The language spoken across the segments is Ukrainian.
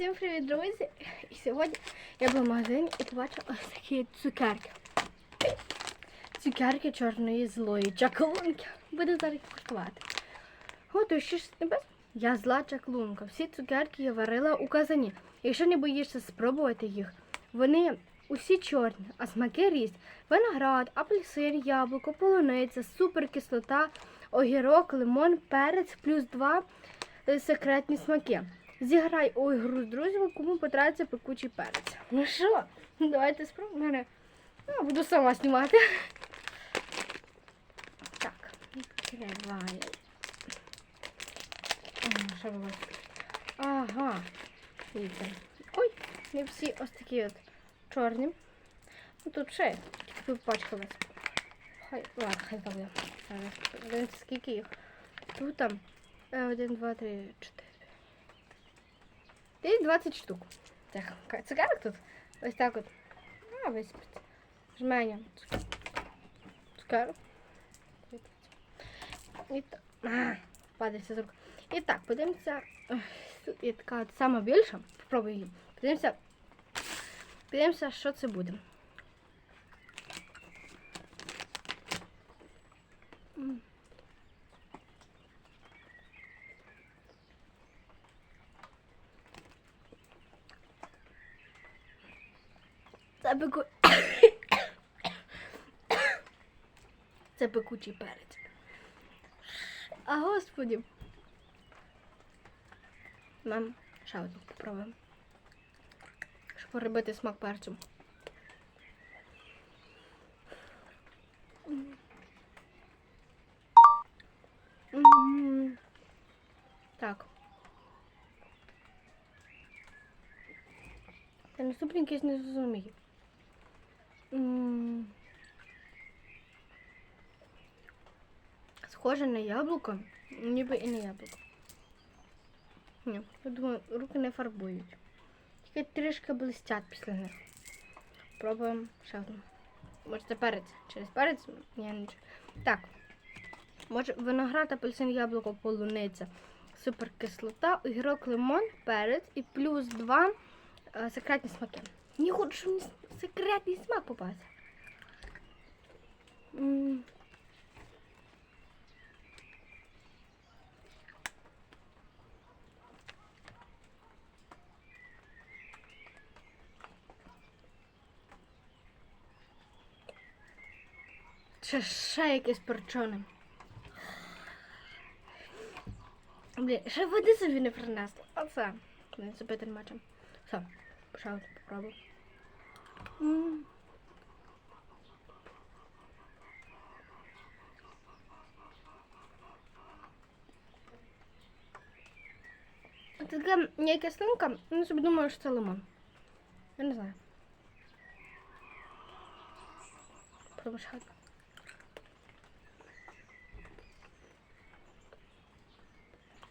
Всім привіт, друзі! І сьогодні я була в магазині і побачила ось такі цукерки. Цукерки чорної злої чаклунки. Буде зараз їх куштувати. Готую з небес. Я зла чаклунка. Всі цукерки я варила у казані. Якщо не боїшся спробувати їх, вони усі чорні, а смаки різні. Виноград, апельсин, яблуко, полуниця, суперкислота, огірок, лимон, перець, плюс два е, секретні смаки. Зіграй у ігру з друзями, кому потрапиться пекучий перець. Ну що, давайте спробуємо. Ну, буду сама знімати. Так, відкриваю. Ага, Що було? Ага. Ой, не всі ось такі от чорні. Ну тут ще тільки тут пачка у нас. Хай, ладно, хай. Зараз скільки їх. Тут там е, один, два, три, чотири. Десь 20 штук. Так, цукерок тут. Ось так от. А, висипеться. Жменя. цук- Цукерок. І так. А, падається з рук. І так, подивимося. Тут така от сама більша. Попробуй її. Подивимося. Подивимося, що це буде. М. Це пеку... Це пекучий перець. А господі. Мам, ще одну попробуємо. Щоб перебити смак перцю. Так. Та наступний якийсь не зрозумію. Схоже на яблуко, ніби і не яблуко. Ні, я думаю, руки не фарбують. Тільки трішки блистять після них. Пробуємо ще одну. Може це перець. Через перець? Ні, нічого. Так. Може виноград, апельсин, яблуко, полуниця, суперкислота, огірок, лимон, перець і плюс два е, секретні смаки. Не хочу, мені секретний смак попався. Ще ще якесь перчоне. Блін, ще води собі не принесла. Оце. Не забити нема чим. Все, пішов, попробуй. Така є кислинка, я собі думаю, що це лимон. Я не знаю. Пробуй ще.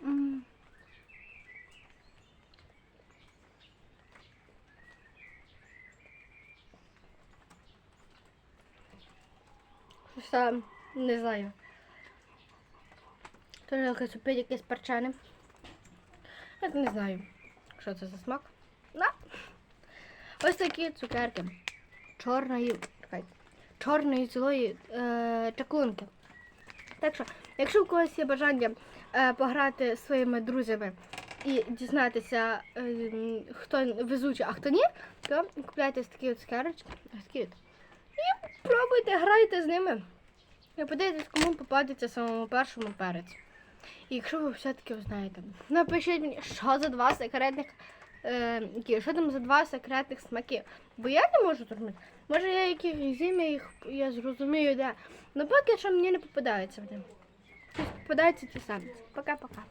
М. Щось не знаю. Тоже якось опять якесь парчане. Я не знаю, що це за смак. На. Ось такі цукерки. Чорної, чорної цілої е, чаклунки. Так що, якщо у когось є бажання е, пограти зі своїми друзями і дізнатися, е, хто везучий, а хто ні, то купляйте такі от цукерочки. Ось такі от. І пробуйте, грайте з ними. І подивитесь, кому попадеться самому першому перець. І якщо ви все-таки знаєте, напишіть мені, що за два секретних. Е, що там за два секретних смаки? Бо я не можу зрозуміти. Може я яких зім'я їх я зрозумію, де. Ну поки що мені не попадаються вони. Попадаються ті самі. Пока-пока.